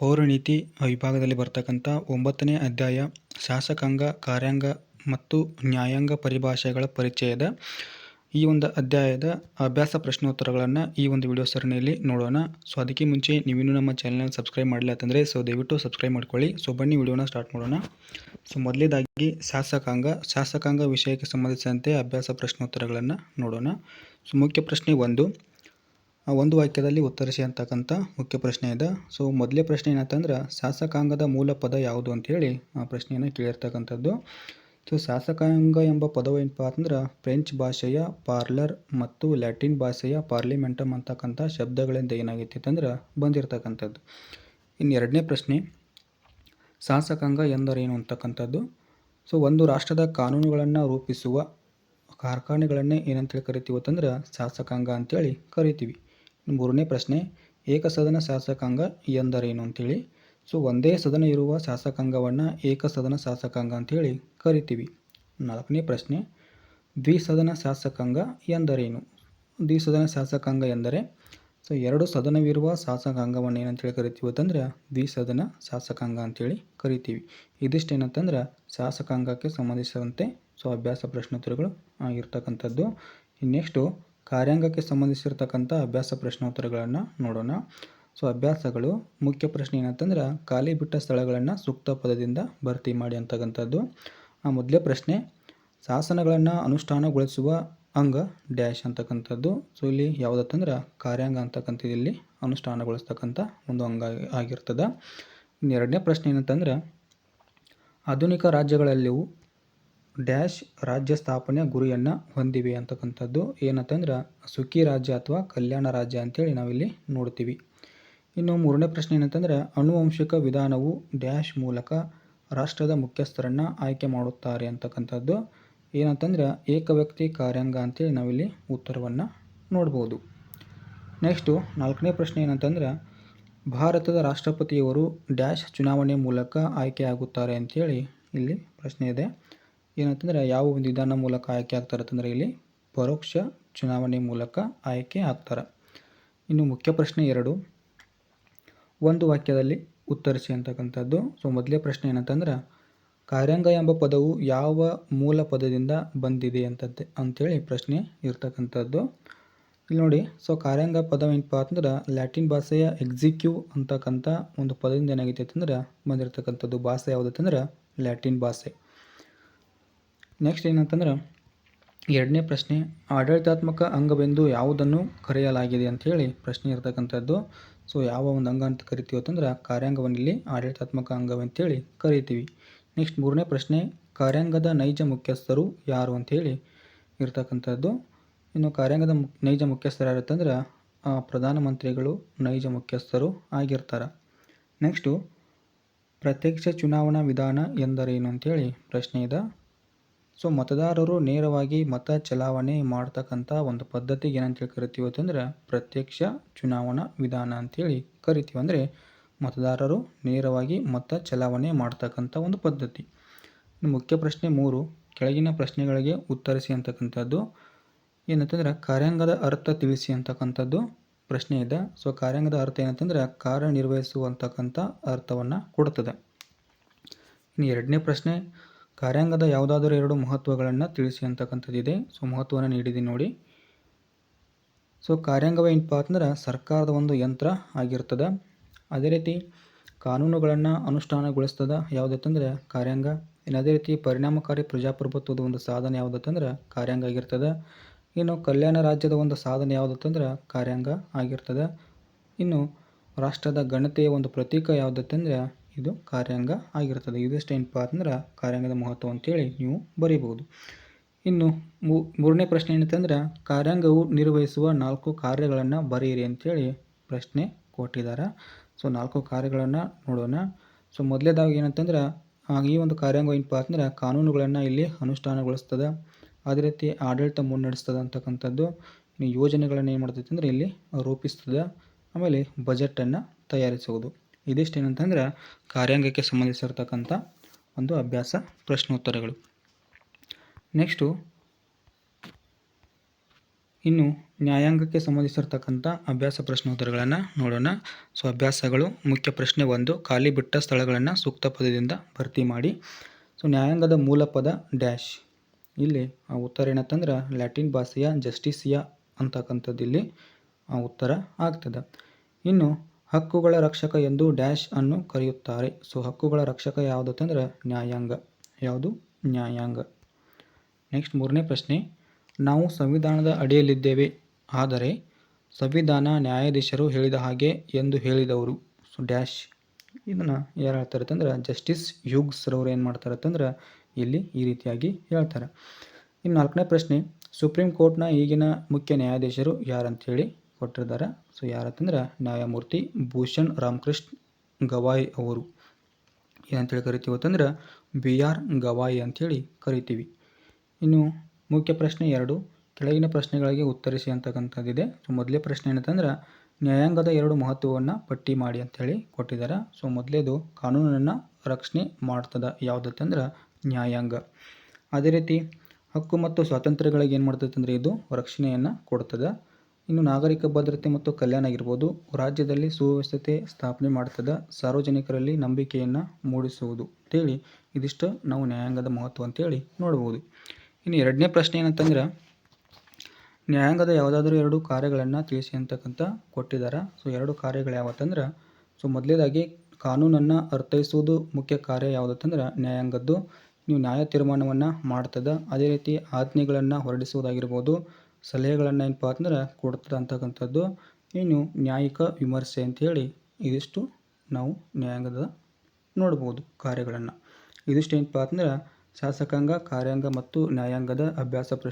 ಪೌರನೀತಿ ವಿಭಾಗದಲ್ಲಿ ಬರತಕ್ಕಂಥ ಒಂಬತ್ತನೇ ಅಧ್ಯಾಯ ಶಾಸಕಾಂಗ, ಕಾರ್ಯಾಂಗ ಮತ್ತು ನ್ಯಾಯಾಂಗ ಪರಿಭಾಷೆಗಳ ಪರಿಚಯದ ಈ ಒಂದು ಅಧ್ಯಾಯದ ಅಭ್ಯಾಸ ಪ್ರಶ್ನೋತ್ತರಗಳನ್ನು ಈ ಒಂದು ವಿಡಿಯೋ ಸರಣಿಯಲ್ಲಿ ನೋಡೋಣ. ಸೊ ಅದಕ್ಕೆ ಮುಂಚೆ ನೀವಿನ್ನೂ ನಮ್ಮ ಚಾನಲ್ನ ಸಬ್ಸ್ಕ್ರೈಬ್ ಮಾಡಲಿಲ್ಲ ಅಂತಂದರೆ ಸೊ ದಯವಿಟ್ಟು ಸಬ್ಸ್ಕ್ರೈಬ್ ಮಾಡ್ಕೊಳ್ಳಿ. ಸೊ ಬನ್ನಿ ವಿಡಿಯೋನ ಸ್ಟಾರ್ಟ್ ಮಾಡೋಣ ಸೊ ಮೊದಲೇದಾಗಿ ಶಾಸಕಾಂಗ ಶಾಸಕಾಂಗ ವಿಷಯಕ್ಕೆ ಸಂಬಂಧಿಸಿದಂತೆ ಅಭ್ಯಾಸ ಪ್ರಶ್ನೋತ್ತರಗಳನ್ನು ನೋಡೋಣ. ಸೊ ಮುಖ್ಯ ಪ್ರಶ್ನೆ ಒಂದು ಒಂದು ವಾಕ್ಯದಲ್ಲಿ ಉತ್ತರಿಸಿ ಅಂತಕ್ಕಂಥ ಮುಖ್ಯ ಪ್ರಶ್ನೆ ಇದೆ. ಸೊ ಮೊದಲೇ ಪ್ರಶ್ನೆ ಏನಂತಂದ್ರೆ, ಶಾಸಕಾಂಗದ ಮೂಲ ಪದ ಯಾವುದು ಅಂತೇಳಿ ಆ ಪ್ರಶ್ನೆಯನ್ನು ಕೇಳಿರ್ತಕ್ಕಂಥದ್ದು. ಸೊ ಶಾಸಕಾಂಗ ಎಂಬ ಪದವು ಏನಪ್ಪ ಅಂತಂದ್ರೆ, ಫ್ರೆಂಚ್ ಭಾಷೆಯ ಪಾರ್ಲರ್ ಮತ್ತು ಲ್ಯಾಟಿನ್ ಭಾಷೆಯ ಪಾರ್ಲಿಮೆಂಟಮ್ ಅಂತಕ್ಕಂಥ ಶಬ್ದಗಳಿಂದ ಏನಾಗೈತಿ ಅಂತಂದ್ರೆ ಬಂದಿರತಕ್ಕಂಥದ್ದು. ಇನ್ನು ಎರಡನೇ ಪ್ರಶ್ನೆ, ಶಾಸಕಾಂಗ ಎಂದರೇನು ಅಂತಕ್ಕಂಥದ್ದು? ಸೊ ಒಂದು ರಾಷ್ಟ್ರದ ಕಾನೂನುಗಳನ್ನು ರೂಪಿಸುವ ಕಾರ್ಖಾನೆಗಳನ್ನೇ ಏನಂತೇಳಿ ಕರಿತೀವಿ ಅಂತಂದ್ರೆ, ಶಾಸಕಾಂಗ ಅಂತೇಳಿ ಕರಿತೀವಿ. ಮೂರನೇ ಪ್ರಶ್ನೆ, ಏಕಸದನ ಶಾಸಕಾಂಗ ಎಂದರೇನು ಅಂಥೇಳಿ ಸೊ, ಒಂದೇ ಸದನ ಇರುವ ಶಾಸಕಾಂಗವನ್ನು ಏಕಸದನ ಶಾಸಕಾಂಗ ಅಂಥೇಳಿ ಕರಿತೀವಿ. ನಾಲ್ಕನೇ ಪ್ರಶ್ನೆ, ದ್ವಿಸದನ ಶಾಸಕಾಂಗ ಎಂದರೇನು? ದ್ವಿಸದನ ಶಾಸಕಾಂಗ ಎಂದರೆ, ಸೊ, ಎರಡು ಸದನವಿರುವ ಶಾಸಕಾಂಗವನ್ನು ಏನಂತೇಳಿ ಕರಿತೀವಿ ಅಂತಂದ್ರೆ, ದ್ವಿಸದನ ಶಾಸಕಾಂಗ ಅಂತೇಳಿ ಕರಿತೀವಿ. ಇದಿಷ್ಟೇನಂತಂದ್ರೆ, ಶಾಸಕಾಂಗಕ್ಕೆ ಸಂಬಂಧಿಸಿದಂತೆ, ಸೊ, ಅಭ್ಯಾಸ ಪ್ರಶ್ನೋತ್ತರಗಳು ಆಗಿರ್ತಕ್ಕಂಥದ್ದು. ನೆಕ್ಸ್ಟು ಕಾರ್ಯಾಂಗಕ್ಕೆ ಸಂಬಂಧಿಸಿರ್ತಕ್ಕಂಥ ಅಭ್ಯಾಸ ಪ್ರಶ್ನೋತ್ತರಗಳನ್ನು ನೋಡೋಣ. ಸೊ, ಅಭ್ಯಾಸಗಳು. ಮುಖ್ಯ ಪ್ರಶ್ನೆ ಏನಂತಂದ್ರೆ, ಖಾಲಿ ಬಿಟ್ಟ ಸ್ಥಳಗಳನ್ನು ಸೂಕ್ತ ಪದದಿಂದ ಭರ್ತಿ ಮಾಡಿ ಅಂತಕ್ಕಂಥದ್ದು. ಆ ಮೊದಲೇ ಪ್ರಶ್ನೆ, ಶಾಸನಗಳನ್ನು ಅನುಷ್ಠಾನಗೊಳಿಸುವ ಅಂಗ ಡ್ಯಾಶ್ ಅಂತಕ್ಕಂಥದ್ದು. ಸೊ, ಇಲ್ಲಿ ಯಾವುದಂತಂದ್ರೆ ಕಾರ್ಯಾಂಗ ಅಂತಕ್ಕಂಥದ್ದು ಇಲ್ಲಿ ಅನುಷ್ಠಾನಗೊಳಿಸ್ತಕ್ಕಂಥ ಒಂದು ಅಂಗ ಆಗಿರ್ತದೆ. ಎರಡನೇ ಪ್ರಶ್ನೆ ಏನಂತಂದ್ರೆ, ಆಧುನಿಕ ರಾಜ್ಯಗಳಲ್ಲಿಯೂ ಡ್ಯಾಶ್ ರಾಜ್ಯ ಸ್ಥಾಪನೆಯ ಗುರಿಯನ್ನು ಹೊಂದಿವೆ ಅಂತಕ್ಕಂಥದ್ದು. ಏನಂತಂದ್ರೆ, ಸುಖಿ ರಾಜ್ಯ ಅಥವಾ ಕಲ್ಯಾಣ ರಾಜ್ಯ ಅಂತೇಳಿ ನಾವಿಲ್ಲಿ ನೋಡ್ತೀವಿ. ಇನ್ನು ಮೂರನೇ ಪ್ರಶ್ನೆ ಏನಂತಂದ್ರೆ, ಅನುವಂಶಿಕ ವಿಧಾನವು ಡ್ಯಾಶ್ ಮೂಲಕ ರಾಷ್ಟ್ರದ ಮುಖ್ಯಸ್ಥರನ್ನು ಆಯ್ಕೆ ಮಾಡುತ್ತಾರೆ ಅಂತಕ್ಕಂಥದ್ದು. ಏನಂತಂದ್ರೆ ಏಕವ್ಯಕ್ತಿ ಕಾರ್ಯಾಂಗ ಅಂತೇಳಿ ನಾವಿಲ್ಲಿ ಉತ್ತರವನ್ನು ನೋಡ್ಬೋದು. ನೆಕ್ಸ್ಟು, ನಾಲ್ಕನೇ ಪ್ರಶ್ನೆ ಏನಂತಂದ್ರೆ, ಭಾರತದ ರಾಷ್ಟ್ರಪತಿಯವರು ಡ್ಯಾಶ್ ಚುನಾವಣೆ ಮೂಲಕ ಆಯ್ಕೆಯಾಗುತ್ತಾರೆ ಅಂತೇಳಿ ಇಲ್ಲಿ ಪ್ರಶ್ನೆ ಇದೆ. ಏನಂತಂದರೆ ಯಾವ ಒಂದು ವಿಧಾನ ಮೂಲಕ ಆಯ್ಕೆ ಆಗ್ತಾರೆ ಅಂತಂದರೆ ಇಲ್ಲಿ ಪರೋಕ್ಷ ಚುನಾವಣೆ ಮೂಲಕ ಆಯ್ಕೆ ಆಗ್ತಾರೆ. ಇನ್ನು ಮುಖ್ಯ ಪ್ರಶ್ನೆ ಎರಡು. ಒಂದು ವಾಕ್ಯದಲ್ಲಿ ಉತ್ತರಿಸಿ ಅಂತಕ್ಕಂಥದ್ದು. ಸೊ ಮೊದಲೇ ಪ್ರಶ್ನೆ ಏನಂತಂದ್ರೆ, ಕಾರ್ಯಾಂಗ ಎಂಬ ಪದವು ಯಾವ ಮೂಲ ಪದದಿಂದ ಬಂದಿದೆ ಅಂತದ್ದೆ ಅಂಥೇಳಿ ಪ್ರಶ್ನೆ ಇರ್ತಕ್ಕಂಥದ್ದು. ಇಲ್ಲಿ ನೋಡಿ ಸೊ ಕಾರ್ಯಾಂಗ ಪದವೇನಪ್ಪ ಅಂತಂದ್ರೆ ಲ್ಯಾಟಿನ್ ಭಾಷೆಯ ಎಕ್ಸಿಕ್ಯೂ ಅಂತಕ್ಕಂಥ ಒಂದು ಪದದಿಂದ ಏನಾಗೈತೆ ಅಂತಂದ್ರೆ ಬಂದಿರತಕ್ಕಂಥದ್ದು. ಭಾಷೆ ಯಾವುದಂತಂದ್ರೆ ಲ್ಯಾಟಿನ್ ಭಾಷೆ. ನೆಕ್ಸ್ಟ್ ಏನಂತಂದ್ರೆ, ಎರಡನೇ ಪ್ರಶ್ನೆ, ಆಡಳಿತಾತ್ಮಕ ಅಂಗವೆಂದು ಯಾವುದನ್ನು ಕರೆಯಲಾಗಿದೆ ಅಂಥೇಳಿ ಪ್ರಶ್ನೆ ಇರ್ತಕ್ಕಂಥದ್ದು. ಸೊ ಯಾವ ಒಂದು ಅಂಗ ಅಂತ ಕರಿತೀವಿ ಅಂತಂದ್ರೆ ಕಾರ್ಯಾಂಗವನ್ನು ಇಲ್ಲಿ ಆಡಳಿತಾತ್ಮಕ ಅಂಗವಂತೇಳಿ ಕರಿತೀವಿ. ನೆಕ್ಸ್ಟ್ ಮೂರನೇ ಪ್ರಶ್ನೆ, ಕಾರ್ಯಾಂಗದ ನೈಜ ಮುಖ್ಯಸ್ಥರು ಯಾರು ಅಂಥೇಳಿ ಇರ್ತಕ್ಕಂಥದ್ದು. ಇನ್ನು ಕಾರ್ಯಾಂಗದ ನೈಜ ಮುಖ್ಯಸ್ಥರು ಯಾರಂತಂದ್ರೆ ಪ್ರಧಾನಮಂತ್ರಿಗಳು ನೈಜ ಮುಖ್ಯಸ್ಥರು ಆಗಿರ್ತಾರೆ. ನೆಕ್ಸ್ಟು ಪ್ರತ್ಯಕ್ಷ ಚುನಾವಣಾ ವಿಧಾನ ಎಂದರೇನು ಅಂಥೇಳಿ ಪ್ರಶ್ನೆ ಇದೆ. ಸೊ ಮತದಾರರು ನೇರವಾಗಿ ಮತ ಚಲಾವಣೆ ಮಾಡ್ತಕ್ಕಂಥ ಒಂದು ಪದ್ಧತಿಗೆ ಏನಂತೇಳಿ ಕರಿತೀವಿ ಅಂತಂದ್ರೆ ಪ್ರತ್ಯಕ್ಷ ಚುನಾವಣಾ ವಿಧಾನ ಅಂತೇಳಿ ಕರಿತೀವಿ. ಅಂದರೆ ಮತದಾರರು ನೇರವಾಗಿ ಮತ ಚಲಾವಣೆ ಮಾಡ್ತಕ್ಕಂಥ ಒಂದು ಪದ್ಧತಿ. ಮುಖ್ಯ ಪ್ರಶ್ನೆ ಮೂರು, ಕೆಳಗಿನ ಪ್ರಶ್ನೆಗಳಿಗೆ ಉತ್ತರಿಸಿ ಅಂತಕ್ಕಂಥದ್ದು ಏನಂತಂದ್ರೆ ಕಾರ್ಯಾಂಗದ ಅರ್ಥ ತಿಳಿಸಿ ಅಂತಕ್ಕಂಥದ್ದು ಪ್ರಶ್ನೆ ಇದೆ. ಸೊ ಕಾರ್ಯಾಂಗದ ಅರ್ಥ ಏನಂತಂದ್ರೆ ಕಾರ್ಯನಿರ್ವಹಿಸುವಂತಕ್ಕಂಥ ಅರ್ಥವನ್ನು ಕೊಡುತ್ತದೆ ಇನ್ನು ಎರಡನೇ ಪ್ರಶ್ನೆ ಕಾರ್ಯಾಂಗದ ಯಾವುದಾದರೂ ಎರಡು ಮಹತ್ವಗಳನ್ನು ತಿಳಿಸಿ ಅಂತಕ್ಕಂಥದ್ದಿದೆ. ಸೊ, ಮಹತ್ವವನ್ನು ನೀಡಿದೆ ನೋಡಿ. ಸೊ, ಕಾರ್ಯಾಂಗವ ಏನಪ್ಪ ಅಂತಂದ್ರೆ ಸರ್ಕಾರದ ಒಂದು ಯಂತ್ರ ಆಗಿರ್ತದೆ. ಅದೇ ರೀತಿ ಕಾನೂನುಗಳನ್ನು ಅನುಷ್ಠಾನಗೊಳಿಸ್ತದೆ ಯಾವುದಂದ್ರೆ ಕಾರ್ಯಾಂಗ. ಇನ್ನು ಅದೇ ರೀತಿ ಪರಿಣಾಮಕಾರಿ ಪ್ರಜಾಪ್ರಭುತ್ವದ ಒಂದು ಸಾಧನೆ ಯಾವುದತ್ತಂದ್ರೆ ಕಾರ್ಯಾಂಗ ಆಗಿರ್ತದೆ. ಇನ್ನು ಕಲ್ಯಾಣ ರಾಜ್ಯದ ಒಂದು ಸಾಧನೆ ಯಾವುದತ್ತಂದ್ರೆ ಕಾರ್ಯಾಂಗ ಆಗಿರ್ತದೆ. ಇನ್ನು ರಾಷ್ಟ್ರದ ಘನತೆಯ ಒಂದು ಪ್ರತೀಕ ಯಾವುದಂತಂದ್ರೆ ಇದು ಕಾರ್ಯಾಂಗ ಆಗಿರ್ತದೆ ಇದಿಷ್ಟು ಏನಪ್ಪ ಅಂದ್ರೆ ಕಾರ್ಯಾಂಗದ ಮಹತ್ವ ಅಂತೇಳಿ ನೀವು ಬರೀಬಹುದು. ಇನ್ನು ಮೂರನೇ ಪ್ರಶ್ನೆ ಏನಂತಂದ್ರೆ ಕಾರ್ಯಾಂಗವು ನಿರ್ವಹಿಸುವ ನಾಲ್ಕು ಕಾರ್ಯಗಳನ್ನು ಬರೆಯಿರಿ ಅಂತೇಳಿ ಪ್ರಶ್ನೆ ಕೊಟ್ಟಿದ್ದಾರೆ ಸೊ, ನಾಲ್ಕು ಕಾರ್ಯಗಳನ್ನು ನೋಡೋಣ. ಸೊ, ಮೊದಲೇದಾಗಿ ಏನಂತಂದ್ರೆ ಈ ಒಂದು ಕಾರ್ಯಾಂಗ ಏನಪ್ಪ ಅಂದ್ರೆ ಕಾನೂನುಗಳನ್ನು ಇಲ್ಲಿ ಅನುಷ್ಠಾನಗೊಳಿಸ್ತದೆ. ಅದೇ ರೀತಿ ಆಡಳಿತ ಮುನ್ನಡೆಸ್ತದೆ ಅಂತಕ್ಕಂಥದ್ದು. ಯೋಜನೆಗಳನ್ನು ಏನು ಮಾಡ್ತೈತೆ ಅಂದರೆ ಇಲ್ಲಿ ರೂಪಿಸ್ತದೆ. ಆಮೇಲೆ ಬಜೆಟನ್ನು ತಯಾರಿಸುವುದು. ಇದಿಷ್ಟು ಏನಂತಂದ್ರೆ ಕಾರ್ಯಾಂಗಕ್ಕೆ ಸಂಬಂಧಿಸಿರ್ತಕ್ಕಂಥ ಒಂದು ಅಭ್ಯಾಸ, ಪ್ರಶ್ನೋತ್ತರಗಳು. ನೆಕ್ಸ್ಟು ಇನ್ನು ನ್ಯಾಯಾಂಗಕ್ಕೆ ಸಂಬಂಧಿಸಿರ್ತಕ್ಕಂಥ ಅಭ್ಯಾಸ ಪ್ರಶ್ನೋತ್ತರಗಳನ್ನು ನೋಡೋಣ. ಸೊ ಅಭ್ಯಾಸಗಳು ಮುಖ್ಯ ಪ್ರಶ್ನೆ ಒಂದು, ಖಾಲಿ ಬಿಟ್ಟ ಸ್ಥಳಗಳನ್ನು ಸೂಕ್ತ ಪದದಿಂದ ಭರ್ತಿ ಮಾಡಿ. ಸೊ ನ್ಯಾಯಾಂಗದ ಮೂಲ ಪದ ಡ್ಯಾಶ್. ಇಲ್ಲಿ ಆ ಉತ್ತರ ಏನಂತಂದ್ರೆ ಲ್ಯಾಟಿನ್ ಭಾಷೆಯ ಜಸ್ಟಿಸಿಯಾ ಅಂತಕ್ಕಂಥದ್ದು ಇಲ್ಲಿ ಆ ಉತ್ತರ ಆಗ್ತದೆ. ಇನ್ನು ಹಕ್ಕುಗಳ ರಕ್ಷಕ ಎಂದು ಡ್ಯಾಶ್ ಅನ್ನು ಕರೆಯುತ್ತಾರೆ. ಸೊ, ಹಕ್ಕುಗಳ ರಕ್ಷಕ ಯಾವುದು ಅಂತಂದ್ರೆ ನ್ಯಾಯಾಂಗ. ಯಾವುದು? ನ್ಯಾಯಾಂಗ. ನೆಕ್ಸ್ಟ್ ಮೂರನೇ ಪ್ರಶ್ನೆ. ನಾವು ಸಂವಿಧಾನದ ಅಡಿಯಲ್ಲಿದ್ದೇವೆ. ಆದರೆ ಸಂವಿಧಾನ ನ್ಯಾಯಾಧೀಶರು ಹೇಳಿದ ಹಾಗೆ ಎಂದು ಹೇಳಿದವರು. ಸೊ, ಡ್ಯಾಶ್ ಇದನ್ನು ಯಾರು ಹೇಳ್ತಾರೆ ಅಂತಂದ್ರೆ ಜಸ್ಟಿಸ್ ಯುಗ್ಸ್ರವ್ರು ರವರು ಏನು ಮಾಡ್ತಾರೆ ಅಂತಂದ್ರೆ ಇಲ್ಲಿ ಈ ರೀತಿಯಾಗಿ ಹೇಳ್ತಾರೆ. ಇನ್ನು ನಾಲ್ಕನೇ ಪ್ರಶ್ನೆ. ಸುಪ್ರೀಂ ಕೋರ್ಟ್ನ ಈಗಿನ ಮುಖ್ಯ ನ್ಯಾಯಾಧೀಶರು ಯಾರಂತೇಳಿ? ಕೊಟ್ಟಿದ್ದಾರೆ ಸೊ ಯಾರತ್ತಂದ್ರೆ ನ್ಯಾಯಮೂರ್ತಿ ಭೂಷಣ್ ರಾಮಕೃಷ್ಣ ಗವಾಯ್ ಅವರು. ಏನಂತೇಳಿ ಕರಿತೀವಿ ಅಂತಂದ್ರೆ ಬಿ ಆರ್ ಗವಾಯಿ ಅಂಥೇಳಿ ಕರಿತೀವಿ. ಇನ್ನು ಮುಖ್ಯ ಪ್ರಶ್ನೆ ಎರಡು. ಕೆಳಗಿನ ಪ್ರಶ್ನೆಗಳಿಗೆ ಉತ್ತರಿಸಿ ಅಂತಕ್ಕಂಥದ್ದಿದೆ ಸೊ ಮೊದಲೇ ಪ್ರಶ್ನೆ ಏನಂತಂದ್ರೆ ನ್ಯಾಯಾಂಗದ ಎರಡು ಮಹತ್ವವನ್ನು ಪಟ್ಟಿ ಮಾಡಿ ಅಂಥೇಳಿ ಕೊಟ್ಟಿದ್ದಾರೆ. ಸೊ ಮೊದಲೇದು ಕಾನೂನನ್ನು ರಕ್ಷಣೆ ಮಾಡ್ತದೆ ಯಾವುದಂತಂದ್ರೆ ನ್ಯಾಯಾಂಗ. ಅದೇ ರೀತಿ ಹಕ್ಕು ಮತ್ತು ಸ್ವಾತಂತ್ರ್ಯಗಳಿಗೆ ಏನು ಮಾಡ್ತದೆ ಅಂದರೆ ಇದು ರಕ್ಷಣೆಯನ್ನು ಕೊಡ್ತದೆ. ಇನ್ನು ನಾಗರಿಕ ಭದ್ರತೆ ಮತ್ತು ಕಲ್ಯಾಣ ಆಗಿರ್ಬೋದು, ರಾಜ್ಯದಲ್ಲಿ ಸುವ್ಯವಸ್ಥತೆ ಸ್ಥಾಪನೆ ಮಾಡ್ತದ ಸಾರ್ವಜನಿಕರಲ್ಲಿ ನಂಬಿಕೆಯನ್ನು ಮೂಡಿಸುವುದು ಅಂತೇಳಿ ಇದಿಷ್ಟು ನಾವು ನ್ಯಾಯಾಂಗದ ಮಹತ್ವ ಅಂತೇಳಿ ನೋಡ್ಬೋದು. ಇನ್ನು ಎರಡನೇ ಪ್ರಶ್ನೆ ಏನಂತಂದ್ರೆ, ನ್ಯಾಯಾಂಗದ ಯಾವುದಾದ್ರೂ ಎರಡು ಕಾರ್ಯಗಳನ್ನು ತಿಳಿಸಿ ಅಂತಕ್ಕಂಥ ಕೊಟ್ಟಿದ್ದಾರೆ ಸೊ ಎರಡು ಕಾರ್ಯಗಳು ಯಾವತ್ತಂದ್ರೆ ಸೊ ಮೊದಲೇದಾಗಿ ಕಾನೂನನ್ನು ಅರ್ಥೈಸುವುದು ಮುಖ್ಯ ಕಾರ್ಯ ಯಾವುದಂತಂದ್ರೆ ನ್ಯಾಯಾಂಗದ್ದು. ನೀವು ನ್ಯಾಯ ತೀರ್ಮಾನವನ್ನು ಮಾಡ್ತದೆ. ಅದೇ ರೀತಿ ಆಜ್ಞೆಗಳನ್ನು ಹೊರಡಿಸುವುದಾಗಿರ್ಬೋದು. ಸಲಹೆಗಳನ್ನು ಏನಪ್ಪ ಅಂದ್ರೆ ಕೊಡ್ತದೆ ಅಂತಕ್ಕಂಥದ್ದು. ಇನ್ನು ನ್ಯಾಯಿಕ ವಿಮರ್ಶೆ ಅಂತೇಳಿ ಇದಿಷ್ಟು ನಾವು ನ್ಯಾಯಾಂಗದ ನೋಡ್ಬೋದು ಕಾರ್ಯಗಳನ್ನು. ಇದಿಷ್ಟು ಏನಪ್ಪ ಅಂದ್ರೆ ಶಾಸಕಾಂಗ, ಕಾರ್ಯಾಂಗ ಮತ್ತು ನ್ಯಾಯಾಂಗದ ಅಭ್ಯಾಸ ಪ್ರಶ್ನೆ